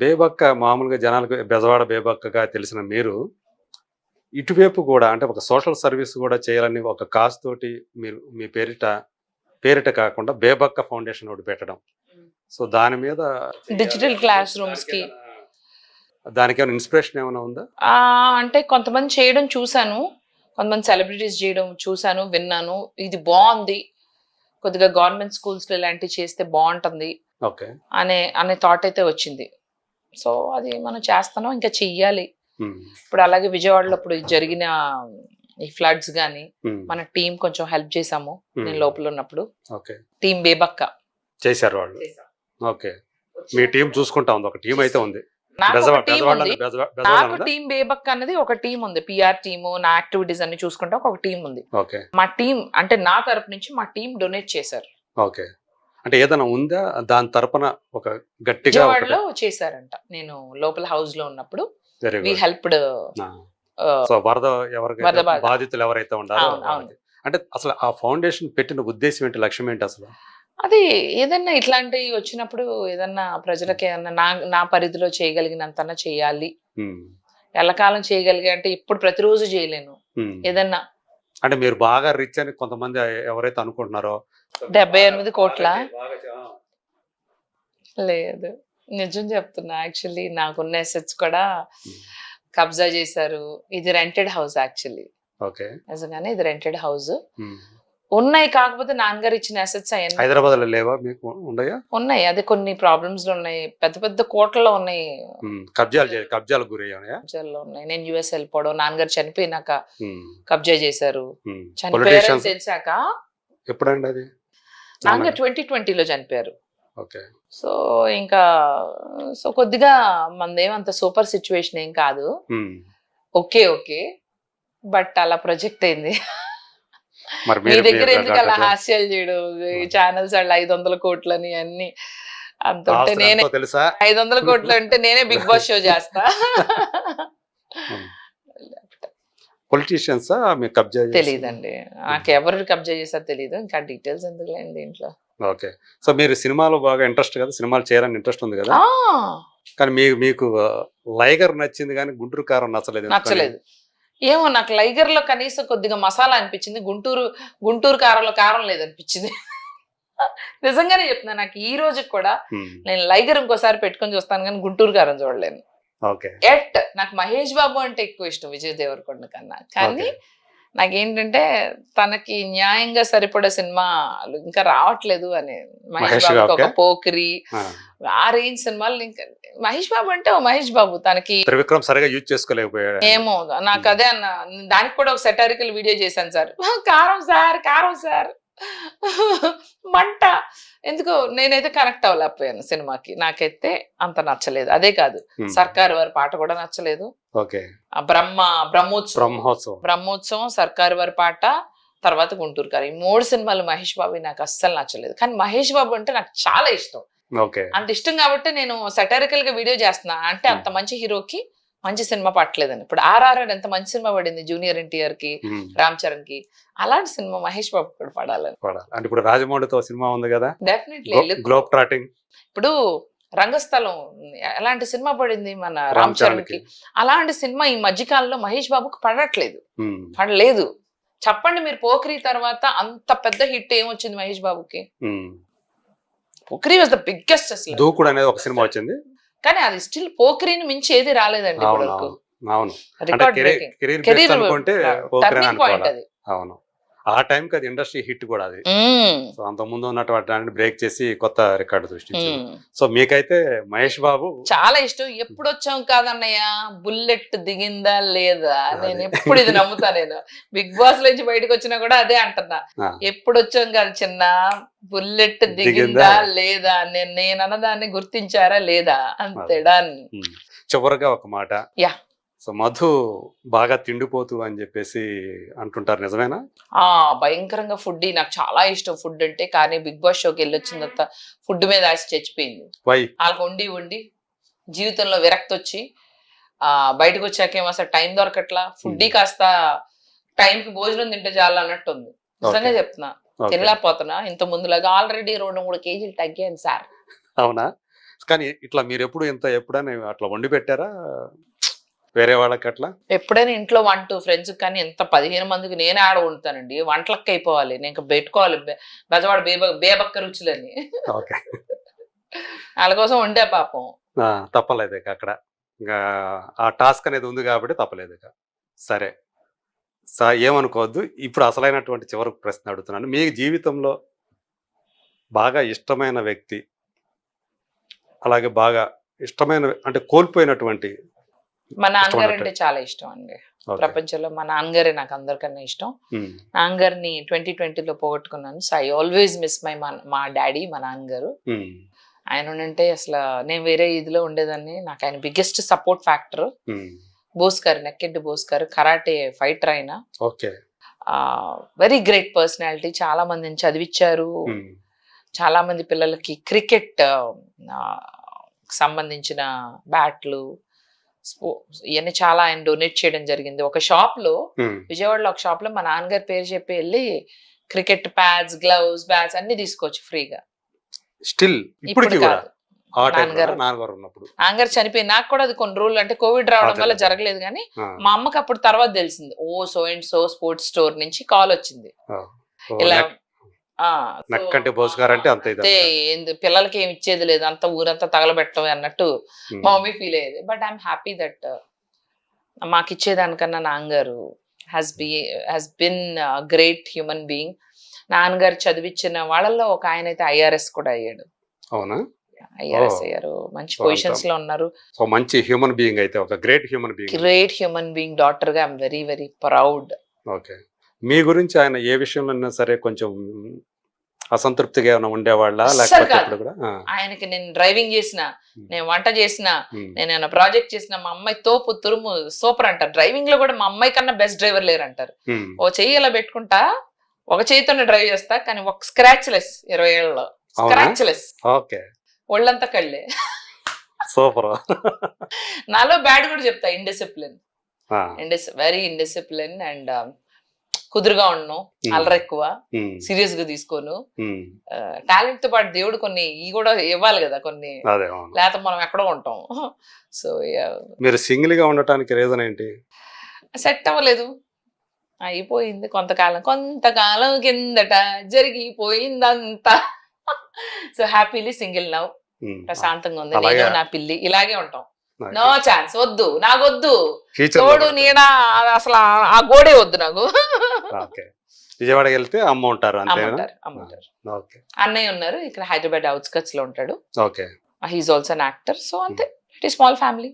బేబక్క మామూలుగా జనాలకు బెజవాడ బేబక్కగా తెలిసిన మీరు ఇటువైపు కూడా అంటే ఒక సోషల్ సర్వీస్ కూడా చేయాలని ఒక కాజ్ తోటి మీరు మీ పేరిట పేరిట కాకుండా బేబక్క ఫౌండేషన్ ఒకటి పెట్టడం. సో దాని మీద డిజిటల్ క్లాస్ రూమ్స్కి. దానికి ఏమైనా ఇన్స్పిరేషన్ ఏమైనా ఉందా? అంటే కొంతమంది చేయడం చూశాను. కొంతమంది సెలబ్రిటీస్ చేయడం చూశాను విన్నాను. ఇది బాగుంది. కొద్దిగా గవర్నమెంట్ స్కూల్స్లో ఇలాంటివి చేస్తే బాగుంటుంది ఓకే. అనే అనే థాట్ అయితే వచ్చింది. సో అది మనం చేస్తాను ఇంకా చెయ్యాలి. ఇప్పుడు అలాగే విజయవాడలో ఇప్పుడు జరిగిన ఈ ఫ్లడ్స్ గానీ మన టీం కొంచెం హెల్ప్ చేసాము నేను లోపల ఉన్నప్పుడు. టీం బేబక్క. చేశారు వాళ్ళు. ఓకే. మీ టీం చూసుకుంటా ఉంది ఒక టీం అయితే ఉంది. నాకు టీం బేబక్ అనేది ఒక టీం ఉంది. పిఆర్ టీము నా యాక్టివిటీస్ అన్ని చూసుకుంటే ఒక టీం ఉంది. ఓకే. మా టీం అంటే నా తరపు నుంచి మా టీం డొనేట్ చేశారు. ఓకే. అంటే ఏదైనా ఉందా? దాని తరపున ఒక గట్టిగా విజయవాడలో చేశారంట. నేను లోపల హౌస్లో ఉన్నప్పుడు very we good helped so వరద ఎవరికైతే. బాధితులు ఎవరైతే ఉండారో. వాళ్ళకి. అంటే అసలు ఆ ఫౌండేషన్ పెట్టిన ఉద్దేశం ఏంటి? లక్ష్యం ఏంటి అసలు? అది ఏదన్నా ఇట్లాంటివి వచ్చినప్పుడు ఏదన్నా ప్రజలకి ఏదన్నా నా నా పరిధిలో చేయగలిగినంత చేయాలి. ఎల్లకాలం చేయగలిగే అంటే ఇప్పుడు ప్రతిరోజు చేయలేను. ఏదన్నా. అంటే మీరు బాగా రిచ్ అని కొంతమంది ఎవరైతే అనుకుంటున్నారో డెబ్బై ఎనిమిది కోట్ల? లేదు. నిజం చెప్తున్నా యాక్చువల్లీ నాకున్న అసెట్స్ కూడా కబ్జా చేశారు. ఇది రెంటెడ్ హౌస్ యాక్చువల్లీ. ఓకే. నిజంగానే ఇది రెంటెడ్ హౌస్. ఉన్నాయి కాకపోతే నాన్నగారు ఇచ్చిన అసెట్స్ అవన్నీ హైదరాబాద్లో లేవా మీకు? ఉన్నాయి? అదే కొన్ని ప్రాబ్లమ్స్లో ఉన్నాయి. పెద్ద పెద్ద కోట్లలో ఉన్నాయి. కబ్జాలు కబ్జాలు గురయ్యాయా కబ్జాల్లో ఉన్నాయి. నేను యుఎస్ వెళ్ళిపోవడం నాన్నగారు చనిపోయినాక కబ్జా చేశారు. చనిపోయారని Politicians- తెలిసాక ఎప్పుడండి అది? నాన్నగారు ట్వంటీ ట్వంటీలో చనిపోయారు. ఓకే. సో ఇంకా సో కొద్దిగా మనదేం అంత సూపర్ సిచ్యువేషన్ ఏం కాదు. Okay okay. బట్ అలా ప్రొజెక్ట్ అయింది. మరి మీ దగ్గర ఎందుకు అలా హాస్యాలు చేయడు ఛానల్స్ అలా ఐదు వందల కోట్లని అన్ని. అంత ఉంటే నేనే తెలుసా? ఐదు వందల కోట్లు అంటే నేనే బిగ్ బాస్ షో చేస్తా. పొలిటీషియన్స్ మీకు కబ్జా తెలీదండి. నాకు ఎవరు కబ్జా చేశారో తెలియదు ఇంకా డీటెయిల్స్ ఎందుకు లేని దీంట్లో? ఓకే. సో మీరు సినిమాలో బాగా ఇంట్రెస్ట్ కదా? సినిమాలు చేయాలని ఇంట్రెస్ట్ ఉంది కదా? కానీ మీకు మీకు లైగర్ నచ్చింది కానీ గుంటూరు కారం నచ్చలేదు? నచ్చలేదు. ఏమో నాకు లైగర్లో కనీసం కొద్దిగా మసాలా అనిపించింది. గుంటూరు గుంటూరు కారంలో కారం లేదనిపించింది. నిజంగానే చెప్తున్నా నాకు ఈ రోజుకి కూడా నేను లైగర్ ఇంకోసారి పెట్టుకొని చూస్తాను కానీ గుంటూరు కారం చూడలేను. ఎట్ నాకు మహేష్ బాబు అంటే ఎక్కువ ఇష్టం విజయ్ దేవరకొండ కన్నా. కానీ. నాకేంటంటే తనకి న్యాయంగా సరిపడే సినిమా ఇంకా రావట్లేదు అని మహేష్ బాబుకి ఒక? పోకిరి. ఆ, ఆ రేంజ్ సినిమాలు ఇంకా మహేష్ బాబు అంటే ఓ మహేష్ బాబు తనకి త్రివిక్రమ్ సరిగా యూజ్ చేసుకోలేకపోయాడు ఏమో నాకు అదే అన్న దానికి కూడా ఒక సెటారికల్ వీడియో చేశాను సార్. కారం సార్ కారం సార్. మంట. ఎందుకో నేనైతే కనెక్ట్ అవ్వలేకపోయాను సినిమాకి. నాకైతే అంత నచ్చలేదు. అదే కాదు ఉమ్, సర్కార్ వారి పాట కూడా నచ్చలేదు. బ్రహ్మ బ్రహ్మోత్సవం. బ్రహ్మోత్సవం. బ్రహ్మోత్సవం సర్కార్ వారి పాట తర్వాత గుంటూరు కారు ఈ మూడు సినిమాలు మహేష్ బాబు నాకు అస్సలు నచ్చలేదు. కానీ మహేష్ బాబు అంటే నాకు చాలా ఇష్టం. అంత ఇష్టం కాబట్టి నేను సెటారికల్గా వీడియో చేస్తున్నా. అంటే అంత మంచి హీరోకి మంచి సినిమా పట్టలేదని ఇప్పుడు ఆర్ఆర్ఆర్ ఎంత మంచి సినిమా పడింది జూనియర్ ఎన్టీఆర్కి రామ్ చరణ్కి అలాంటి సినిమా మహేష్ బాబు కూడా పడాలని పడాలి. అంటే ఇప్పుడు రాజమౌళితో సినిమా ఉంది కదా? Definitely globe trotting. ఇప్పుడు రంగస్థలం ఎలాంటి సినిమా పడింది మన రామ్ చరణ్కి? అలాంటి సినిమా ఈ మధ్యకాలంలో మహేష్ బాబుకి పడట్లేదు. పడలేదు. చెప్పండి మీరు పోఖ్రీ తర్వాత అంత పెద్ద హిట్ ఏమొచ్చింది మహేష్ బాబుకి. పోఖ్రీ వాజ్ ద బిగ్గెస్ట్ అసలు. దూకుడు అనేది ఒక సినిమా వచ్చింది. కానీ అది స్టిల్ పోఖ్రీని మించి ఏది రాలేదండి అవును. అంటే కెరీర్ కెరీర్ అనుకుంటే అనుకోవాలి. అవును. ఆ టైంకి అది ఇండస్ట్రీ హిట్ కూడా అది. సో అంత ముందు ఉన్నటువంటి బ్రేక్ చేసి కొత్త రికార్డు సృష్టించింది మ్మ్. సో మీకైతే మహేష్ బాబు చాలా ఇష్టం. ఎప్పుడు వచ్చాం కాదన్నయ్య? బుల్లెట్ దిగిందా లేదా? నేను. ఎప్పుడు ఇది నమ్ముతా నేను. బిగ్ బాస్ నుంచి బయటకు వచ్చినా కూడా అదే అంటున్నా. ఎప్పుడు వచ్చాం కాదు చిన్న? బుల్లెట్ దిగిందా? లేదా? నేను నేను అన్నదాన్ని గుర్తించారా లేదా? అంతే డన్ ఉమ్. చివరగా ఒక మాట. యా. సో మధు బాగా తిండిపోతూ అని చెప్పేసి అంటుంటారు నిజమేనా? ఆ భయంకరంగా ఫుడ్ నాకు చాలా ఇష్టం ఫుడ్ అంటే కానీ బిగ్ బాస్ షోకి వెళ్ళి వచ్చిన తర్వాత ఫుడ్ మీద ఆశ చచ్చిపోయింది. వై? వాళ్ళకి వండి వండి జీవితంలో విరక్తి వచ్చి ఆ బయటకు వచ్చాకేమో అసలు టైం దొరకట్లా ఫుడ్ కాస్త టైంకి భోజనం తింటే చాలు అన్నట్టు ఉంది నిజంగా. చెప్తున్నా. తినలేకపోతున్నా. ఇంత ముందులాగా ఆల్రెడీ రెండు మూడు కేజీలు తగ్గాను సార్. అవునా? కానీ ఇట్లా మీరు ఎప్పుడు ఇంత ఎప్పుడైనా అట్లా వండి పెట్టారా? వేరే వాళ్ళకి అట్లా ఎప్పుడైనా ఇంట్లో వంట ఫ్రెండ్స్ కానీ ఎంత పదిహేను మందికి నేనే ఆడ వండుతానండి వంటలకి అయిపోవాలి నేను ఇంకా పెట్టుకోవాలి. బెజవాడ బేబ బేబక్క రుచులని. ఓకే. వాళ్ళ కోసం వండే పాపం. తప్పలేదు అక్కడ. ఇంకా ఆ టాస్క్ అనేది ఉంది కాబట్టి తప్పలేదు సరే. సా ఏమనుకోవద్దు. ఇప్పుడు అసలైనటువంటి చివరి ప్రశ్న అడుగుతున్నాను. మీ జీవితంలో బాగా ఇష్టమైన వ్యక్తి అలాగే బాగా ఇష్టమైన అంటే కోల్పోయినటువంటి మా నాన్నగారు అంటే చాలా ఇష్టం అండి. ప్రపంచంలో మా నాన్నగారే నాకు అందరికన్నా ఇష్టం. నాన్నగారిని ట్వంటీ ట్వంటీలో పోగొట్టుకున్నాను. So I always miss my మా డాడీ మా నాన్నగారు. ఆయన ఉంటే అసలు నేను వేరే ఇదిలో ఉండేదాన్ని. నాకు ఆయన బిగ్గెస్ట్ సపోర్ట్ ఫ్యాక్టర్ బోస్ గారు నెక్కెడ్డి బోస్ గారు కరాటే ఫైటర్ ఆయన. వెరీ గ్రేట్ పర్సనాలిటీ చాలా మందిని చదివించారు చాలా మంది పిల్లలకి క్రికెట్ సంబంధించిన బ్యాట్లు ఇవన్నీ చాలా ఆయన డొనేట్ చేయడం జరిగింది. ఒక షాప్లో విజయవాడలో ఒక షాప్లో మా నాన్నగారి పేరు చెప్పి వెళ్ళి క్రికెట్ ప్యాడ్స్ గ్లౌస్ బ్యాట్స్ అన్ని తీసుకోవచ్చు ఫ్రీగా. స్టిల్ కాదు. టైం నాన్నగారు. చనిపోయి నాకు కూడా అది కొన్ని రోజులు అంటే కోవిడ్ రావడం వల్ల. జరగలేదు కానీ మా అమ్మకి అప్పుడు తర్వాత తెలిసింది. ఓ so and so sports store నుంచి కాల్ వచ్చింది. ఇలా నక్కంటి సో, బోస్ గారు అంటే అంత ఏంది పిల్లలకి ఏమి ఇచ్చేది లేదు అంత ఊరంతా తగలబెట్టం అన్నట్టు మా మమ్మీ ఫీల్ అయ్యేది. బట్ ఐఎమ్ హ్యాపీ దట్ మాకు ఇచ్చేదానికన్నా నాన్నగారు has be has been great human being నాన్నగారు చదివించిన వాళ్ళల్లో ఒక ఆయన అయితే ఐఆర్ఎస్ కూడా అయ్యాడు. అవునా? ఐఆర్ఎస్. అయ్యారు. మంచి పొజిషన్స్లో ఉన్నారు. సో మంచి హ్యూమన్ బీయింగ్ అయితే ఒక great human being great human being డాటర్గా I'm very very proud okay. మీ గురించి ఆయన ఏ విషయంలో సరే కొంచెం అసంతృప్తిగా ఏమైనా ఉండేవాళ్ళ? లేకపోతే కూడా? ఆయనకి నేను డ్రైవింగ్ చేసిన. నేను వంట చేసిన నేను ఏమైనా ప్రాజెక్ట్ చేసిన మా అమ్మాయి తోపు తురుము సూపర్ అంటారు. డ్రైవింగ్లో కూడా మా అమ్మాయి కన్నా బెస్ట్ డ్రైవర్ లేరు అంటారు. ఓ చెయ్యి ఇలా పెట్టుకుంటా? ఒక చేతితోనే డ్రైవ్ చేస్తా కానీ ఒక స్క్రాచ్ లెస్ ఇరవై ఏళ్ళలో? Scratch less okay. ఒళ్ళంతా కళ్ళే. సూపర్. నాలో బ్యాడ్ కూడా చెప్తా ఇండిసిప్లిన్ ఇండిస్ వెరీ ఇండిసిప్లిన్ అండ్ కుదురుగా ఉండను అల్లరి ఎక్కువ సీరియస్గా తీసుకోను. టాలెంట్తో పాటు దేవుడు కొన్ని ఈ కూడా ఇవ్వాలి కదా కొన్ని. లేకపోతే మనం ఎక్కడో ఉంటాం. సో మీరు సింగిల్గా ఉండటానికి రీజన్ ఏంటి? సెట్ అవ్వలేదు. అయిపోయింది కొంతకాలం. కొంతకాలం కిందట జరిగిపోయిందంతా. సో హ్యాపీలీ సింగిల్ నవ్ ప్రశాంతంగా ఉంది. నేను నా పిల్లి. ఇలాగే ఉంటాం. No chance. వద్దు. నాకొద్దు. తోడు. నీడ అసలు ఆ గోడే వద్దు నాకు. ఓకే. విజయవాడకి వెళ్తే అమ్మ ఉంటారు అంతేనా? అమ్ముంటారు అమ్ముంటారు ఓకే. అన్నయ్య ఉన్నారు ఇక్కడ హైదరాబాద్ అవుట్స్కట్స్లో ఉంటాడు. Okay. He's also an actor so అంతే. ఇట్ ఈ స్మాల్ ఫ్యామిలీ